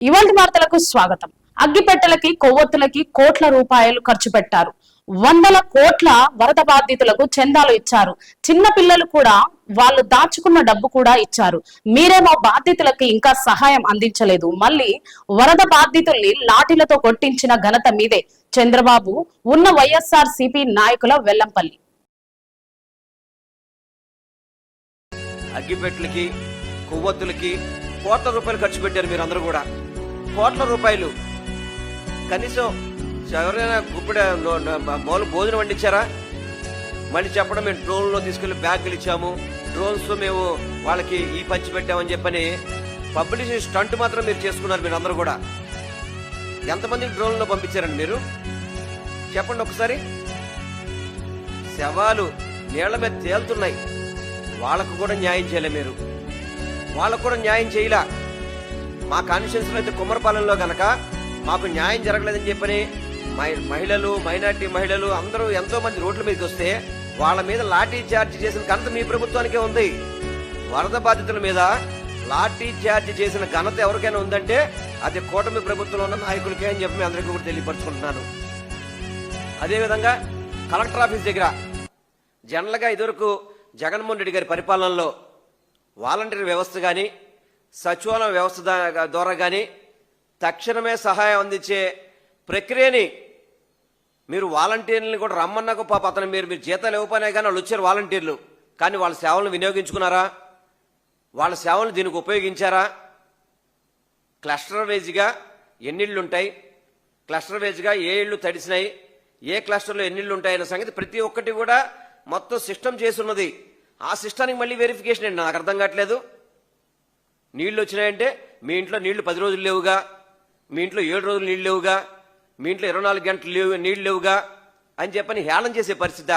ఇవాళ వార్తలకు స్వాగతం. అగ్గిపెట్టెలకి కొవ్వొత్తులకి కోట్ల రూపాయలు ఖర్చు పెట్టారు. వందల కోట్ల వరద బాధితులకు చందాలు ఇచ్చారు. చిన్న పిల్లలు కూడా వాళ్ళు దాచుకున్న డబ్బు కూడా ఇచ్చారు. మీరేమో బాధితులకి ఇంకా సహాయం అందించలేదు. మళ్ళీ వరద బాధితుల్ని లాఠీలతో కొట్టించిన ఘనత మీదే. చంద్రబాబు ఉన్న వైఎస్ఆర్ సిపి నాయకుల వెల్లంపల్లి. అగ్గిపెట్లకి కొవ్వొత్తులకి కోట్ల రూపాయలు ఖర్చు పెట్టారు మీరు అందరూ కూడా. కోట్ల రూపాయలు. కనీసం ఎవరైనా గుప్పిడ మామూలు భోజనం వండించారా? మళ్ళీ చెప్పడం మేము డ్రోన్లో తీసుకెళ్ళి బ్యాగులు ఇచ్చాము. డ్రోన్స్ మేము వాళ్ళకి ఈ పంచి పెట్టామని చెప్పని పబ్లిసిటీ స్టంట్ మాత్రం మీరు చేసుకున్నారు మీరు అందరూ కూడా. ఎంతమందికి డ్రోన్లో పంపించారండి మీరు? చెప్పండి ఒకసారి. శవాలు నీళ్ళ మీద తేలుతున్నాయి. వాళ్ళకు కూడా న్యాయం చేయలే మీరు. వాళ్ళకు కూడా న్యాయం చేయలే? మా కాన్స్టిట్యూన్సీలో అయితే కుమ్మరపాలెంలో గనక మాకు న్యాయం జరగలేదని చెప్పని మహిళలు మైనార్టీ మహిళలు అందరూ ఎంతో మంది రోడ్ల మీదకి వస్తే వాళ్ళ మీద లాఠీ చార్జ్ చేసిన ఘనత మీ ప్రభుత్వానికే ఉంది. వరద బాధితుల మీద లాఠీ చార్జ్ చేసిన ఘనత ఎవరికైనా ఉందంటే అది కూటమి ప్రభుత్వంలో ఉన్న నాయకులకే అని చెప్పి మీ అందరికీ కూడా తెలియపరుచుకుంటున్నాను. అదేవిధంగా కలెక్టర్ ఆఫీస్ దగ్గర జనరల్గా ఇదివరకు జగన్మోహన్ రెడ్డి గారి పరిపాలనలో వాలంటీర్ వ్యవస్థ కానీ సచివాలయం వ్యవస్థ ద్వారా కానీ తక్షణమే సహాయం అందించే ప్రక్రియని మీరు వాలంటీర్లను కూడా రమ్మన్నాక పాప అతను మీరు మీరు జీతాలు ఇవ్వకపోయినా కానీ వాళ్ళు వచ్చారు వాలంటీర్లు. కానీ వాళ్ళ సేవలను వినియోగించుకున్నారా? వాళ్ళ సేవలను దీనికి ఉపయోగించారా? క్లస్టర్ వైజ్గా ఎన్నిళ్ళు ఉంటాయి క్లస్టర్ వైజ్గా ఏ ఇళ్ళు తడిసినాయి? ఏ క్లస్టర్లో ఎన్నిళ్ళు ఉంటాయనే సంగతి ప్రతి ఒక్కటి కూడా మొత్తం సిస్టమ్ చేసి ఉన్నది. ఆ సిస్టానికి మళ్ళీ వెరిఫికేషన్ అండి నాకు అర్థం కావట్లేదు. నీళ్ళు వచ్చినాయంటే మీ ఇంట్లో నీళ్ళు పది రోజులు లేవుగా మీ ఇంట్లో ఏడు రోజులు నీళ్ళు లేవుగా మీ ఇంట్లో ఇరవై నాలుగు గంటలు లేవు నీళ్ళు లేవుగా అని చెప్పని హేళన చేసే పరిస్థితి